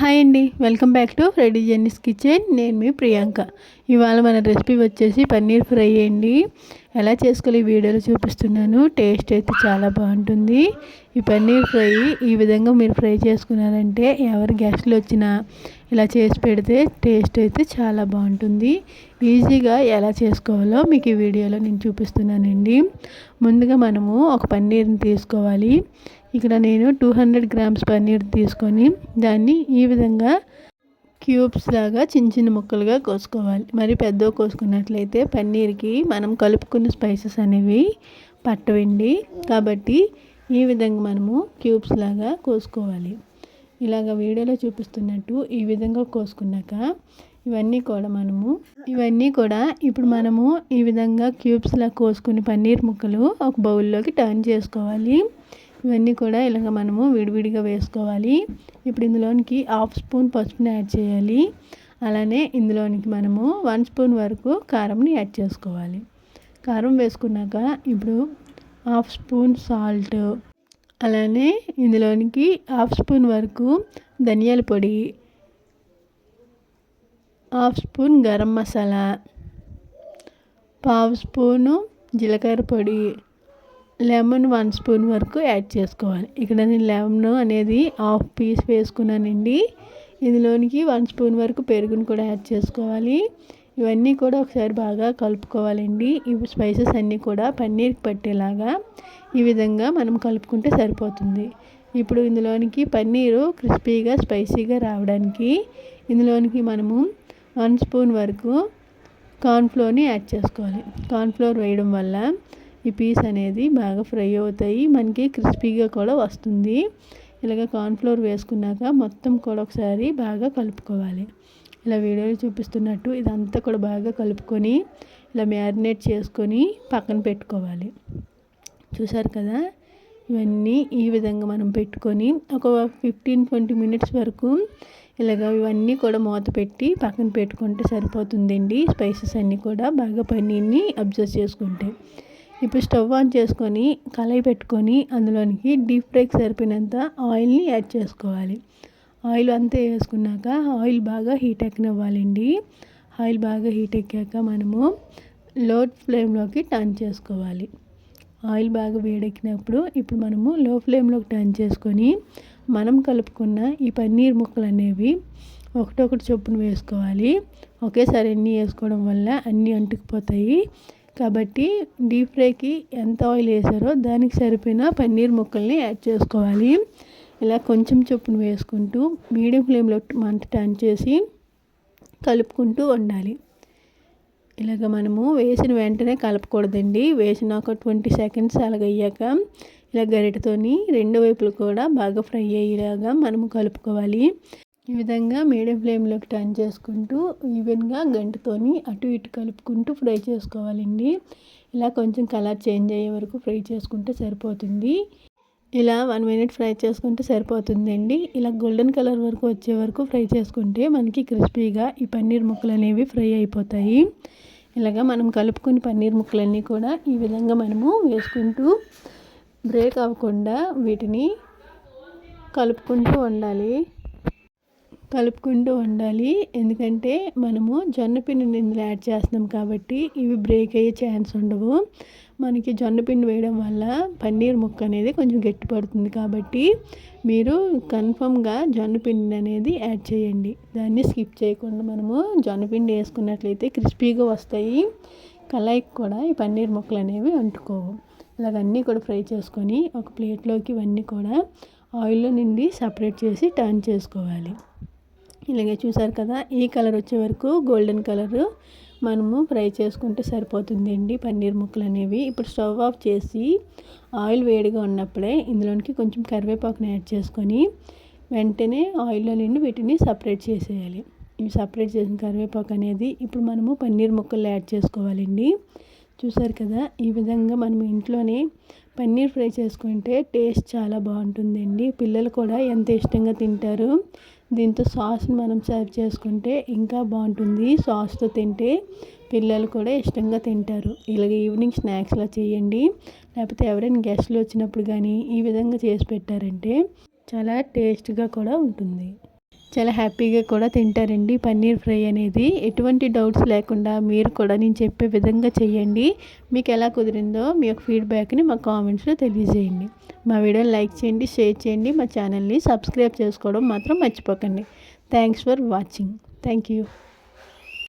Hi అండి. Welcome back to ready Jenny's kitchen. నేను మీ ప్రియాంక. ఇవాళ మన రెసిపీ వచ్చేసి పన్నీర్ ఫ్రై అండి. ఎలా చేసుకోవాలి ఈ వీడియోలో చూపిస్తున్నాను. టేస్ట్ అయితే చాలా బాగుంటుంది. ఈ పన్నీర్ ఫ్రై ఈ విధంగా మీరు ఫ్రై చేసుకున్నారంటే ఎవరు గెస్ట్లు వచ్చినా ఇలా చేసి పెడితే టేస్ట్ అయితే చాలా బాగుంటుంది. ఈజీగా ఎలా చేసుకోవాలో మీకు ఈ వీడియోలో నేను చూపిస్తున్నానండి. ముందుగా మనము ఒక పన్నీర్ని తీసుకోవాలి. ఇక్కడ నేను టూ హండ్రెడ్ గ్రామ్స్ పన్నీర్ తీసుకొని దాన్ని ఈ విధంగా క్యూబ్స్ లాగా చిన్న చిన్న ముక్కలుగా కోసుకోవాలి. మరి పెద్ద కోసుకున్నట్లయితే పన్నీర్కి మనం కలుపుకున్న స్పైసెస్ అనేవి పట్టవండి. కాబట్టి ఈ విధంగా మనము క్యూబ్స్ లాగా కోసుకోవాలి. ఇలాగ వీడియోలో చూపిస్తున్నట్టు ఈ విధంగా కోసుకున్నాక ఇవన్నీ కూడా మనము ఇవన్నీ కూడా ఇప్పుడు మనము ఈ విధంగా క్యూబ్స్లా కోసుకుని పన్నీర్ ముక్కలు ఒక బౌల్లోకి టర్న్ చేసుకోవాలి. ఇవన్నీ కూడా ఇలాగ మనము విడివిడిగా వేసుకోవాలి. ఇప్పుడు ఇందులోనికి హాఫ్ స్పూన్ పసుపుని యాడ్ చేయాలి. అలానే ఇందులోనికి మనము వన్ స్పూన్ వరకు కారంని యాడ్ చేసుకోవాలి. కారం వేసుకున్నాక ఇప్పుడు హాఫ్ స్పూన్ సాల్ట్ అలానే ఇందులోనికి హాఫ్ స్పూన్ వరకు ధనియాల పొడి హాఫ్ స్పూన్ గరం మసాలా పావు స్పూను జీలకర్ర పొడి లెమన్ వన్ స్పూన్ వరకు యాడ్ చేసుకోవాలి. ఇక్కడ నేను లెమన్ అనేది హాఫ్ పీస్ వేసుకున్నానండి. ఇందులోనికి వన్ స్పూన్ వరకు పెరుగును కూడా యాడ్ చేసుకోవాలి. ఇవన్నీ కూడా ఒకసారి బాగా కలుపుకోవాలండి. ఇవి స్పైసెస్ అన్నీ కూడా పన్నీర్కి పట్టేలాగా ఈ విధంగా మనం కలుపుకుంటే సరిపోతుంది. ఇప్పుడు ఇందులోనికి పన్నీరు క్రిస్పీగా స్పైసీగా రావడానికి ఇందులోనికి మనము వన్ స్పూన్ వరకు కార్న్ఫ్లోర్ని యాడ్ చేసుకోవాలి. కార్న్ఫ్లోర్ వేయడం వల్ల ఈ పీస్ అనేది బాగా ఫ్రై అవుతాయి. మనకి క్రిస్పీగా కూడా వస్తుంది. ఇలాగ కార్న్ఫ్లోర్ వేసుకున్నాక మొత్తం కూడా ఒకసారి బాగా కలుపుకోవాలి. ఇలా వీడియోలో చూపిస్తున్నట్టు ఇదంతా కూడా బాగా కలుపుకొని ఇలా మ్యారినేట్ చేసుకొని పక్కన పెట్టుకోవాలి. చూసారు కదా? ఇవన్నీ ఈ విధంగా మనం పెట్టుకొని ఒక ఫిఫ్టీన్ ట్వంటీ మినిట్స్ వరకు ఇలాగ ఇవన్నీ కూడా మూత పెట్టి పక్కన పెట్టుకుంటే సరిపోతుందండి. స్పైసెస్ అన్నీ కూడా బాగా పన్నీర్ని అబ్జర్వ్ చేసుకుంటే. ఇప్పుడు స్టవ్ ఆన్ చేసుకొని కళాయి పెట్టుకొని అందులోనికి డీప్ ఫ్రైకి సరిపోయినంత ఆయిల్ని యాడ్ చేసుకోవాలి. ఆయిల్ అంతా వేసుకున్నాక ఆయిల్ బాగా హీట్ ఎక్కనివ్వాలండి. ఆయిల్ బాగా హీట్ ఎక్కాక మనము లో ఫ్లేమ్లోకి టర్న్ చేసుకోవాలి. ఆయిల్ బాగా వేడెక్కినప్పుడు ఇప్పుడు మనము లో ఫ్లేమ్లోకి టర్న్ చేసుకొని మనం కలుపుకున్న ఈ పన్నీర్ ముక్కలు అనేవి ఒకటొకటి చొప్పున వేసుకోవాలి. ఒకేసారి అన్నీ వేసుకోవడం వల్ల అన్నీ అంటుకుపోతాయి. కాబట్టి డీప్ ఫ్రైకి ఎంత ఆయిల్ వేసారో దానికి సరిపోయిన పన్నీర్ ముక్కల్ని యాడ్ చేసుకోవాలి. ఇలా కొంచెం చొప్పున వేసుకుంటూ మీడియం ఫ్లేమ్లో మంట టర్న్ చేసి కలుపుకుంటూ ఉండాలి. ఇలాగ మనము వేసిన వెంటనే కలపకూడదండి. వేసిన ఒక ట్వంటీ సెకండ్స్ అలాగయ్యాక ఇలా గరిటతోని రెండు వైపులు కూడా బాగా ఫ్రై అయ్యేలాగా మనము కలుపుకోవాలి. ఈ విధంగా మీడియం ఫ్లేమ్లోకి టర్న్ చేసుకుంటూ ఈవెన్గా గంటతోని అటు ఇటు కలుపుకుంటూ ఫ్రై చేసుకోవాలండి. ఇలా కొంచెం కలర్ చేంజ్ అయ్యే వరకు ఫ్రై చేసుకుంటే సరిపోతుంది. ఇలా వన్ మినిట్ ఫ్రై చేసుకుంటే సరిపోతుందండి. ఇలా గోల్డెన్ కలర్ వరకు వచ్చే వరకు ఫ్రై చేసుకుంటే మనకి క్రిస్పీగా ఈ పన్నీర్ ముక్కలు అనేవి ఫ్రై అయిపోతాయి. ఇలాగా మనం కలుపుకుని పన్నీర్ ముక్కలన్నీ కూడా ఈ విధంగా మనము వేసుకుంటూ బ్రేక్ అవ్వకుండా వీటిని కలుపుకుంటూ ఉండాలి. కలుపుకుంటూ ఉండాలి. ఎందుకంటే మనము జొన్న పిండిని ఇందులో యాడ్ చేస్తున్నాం కాబట్టి ఇవి బ్రేక్ అయ్యే ఛాన్స్ ఉండవు. మనకి జొన్న పిండి వేయడం వల్ల పన్నీర్ ముక్క అనేది కొంచెం గట్టి పడుతుంది కాబట్టి మీరు కన్ఫర్మ్గా జొన్నపిండి అనేది యాడ్ చేయండి. దాన్ని స్కిప్ చేయకుండా మనము జొన్న పిండి వేసుకున్నట్లయితే క్రిస్పీగా వస్తాయి. కళాయికి కూడా ఈ పన్నీర్ ముక్కలు అనేవి అంటుకోవు. ఇలాగన్నీ కూడా ఫ్రై చేసుకొని ఒక ప్లేట్లోకి ఇవన్నీ కూడా ఆయిల్లో నిండి సపరేట్ చేసి టర్న్ చేసుకోవాలి. ఇలాగే చూసారు కదా ఈ కలర్ వచ్చే వరకు గోల్డెన్ కలరు మనము ఫ్రై చేసుకుంటే సరిపోతుంది అండి పన్నీర్ ముక్కలు అనేవి. ఇప్పుడు స్టవ్ ఆఫ్ చేసి ఆయిల్ వేడిగా ఉన్నప్పుడే ఇందులోనికి కొంచెం కరివేపాకుని యాడ్ చేసుకొని వెంటనే ఆయిల్లో నుండి వీటిని సపరేట్ చేసేయాలి. ఇవి సపరేట్ చేసిన కరివేపాకు అనేది ఇప్పుడు మనము పన్నీర్ ముక్కలు యాడ్ చేసుకోవాలండి. చూసారు కదా ఈ విధంగా మనం ఇంట్లోనే పన్నీర్ ఫ్రై చేసుకుంటే టేస్ట్ చాలా బాగుంటుందండి. పిల్లలు కూడా ఎంత ఇష్టంగా తింటారు దీంతో సాస్ని మనం సర్వ్ చేసుకుంటే ఇంకా బాగుంటుంది. సాస్తో తింటే పిల్లలు కూడా ఇష్టంగా తింటారు. ఇలాగ ఈవినింగ్ స్నాక్స్లా చేయండి. లేకపోతే ఎవరైనా గెస్ట్లు వచ్చినప్పుడు కానీ ఈ విధంగా చేసి పెట్టారంటే చాలా టేస్ట్గా కూడా ఉంటుంది. చాలా హ్యాపీగా కూడా తింటారండి. పన్నీర్ ఫ్రై అనేది ఎటువంటి డౌట్స్ లేకుండా మీరు కూడా నేను చెప్పే విధంగా చేయండి మీకు ఎలా కుదిరిందో మీ యొక్క ఫీడ్బ్యాక్ని మా కామెంట్స్లో తెలియజేయండి. మా వీడియోని లైక్ చేయండి షేర్ చేయండి మా ఛానల్ని సబ్స్క్రైబ్ చేసుకోవడం మాత్రం మర్చిపోకండి. Thanks for watching. Thank you.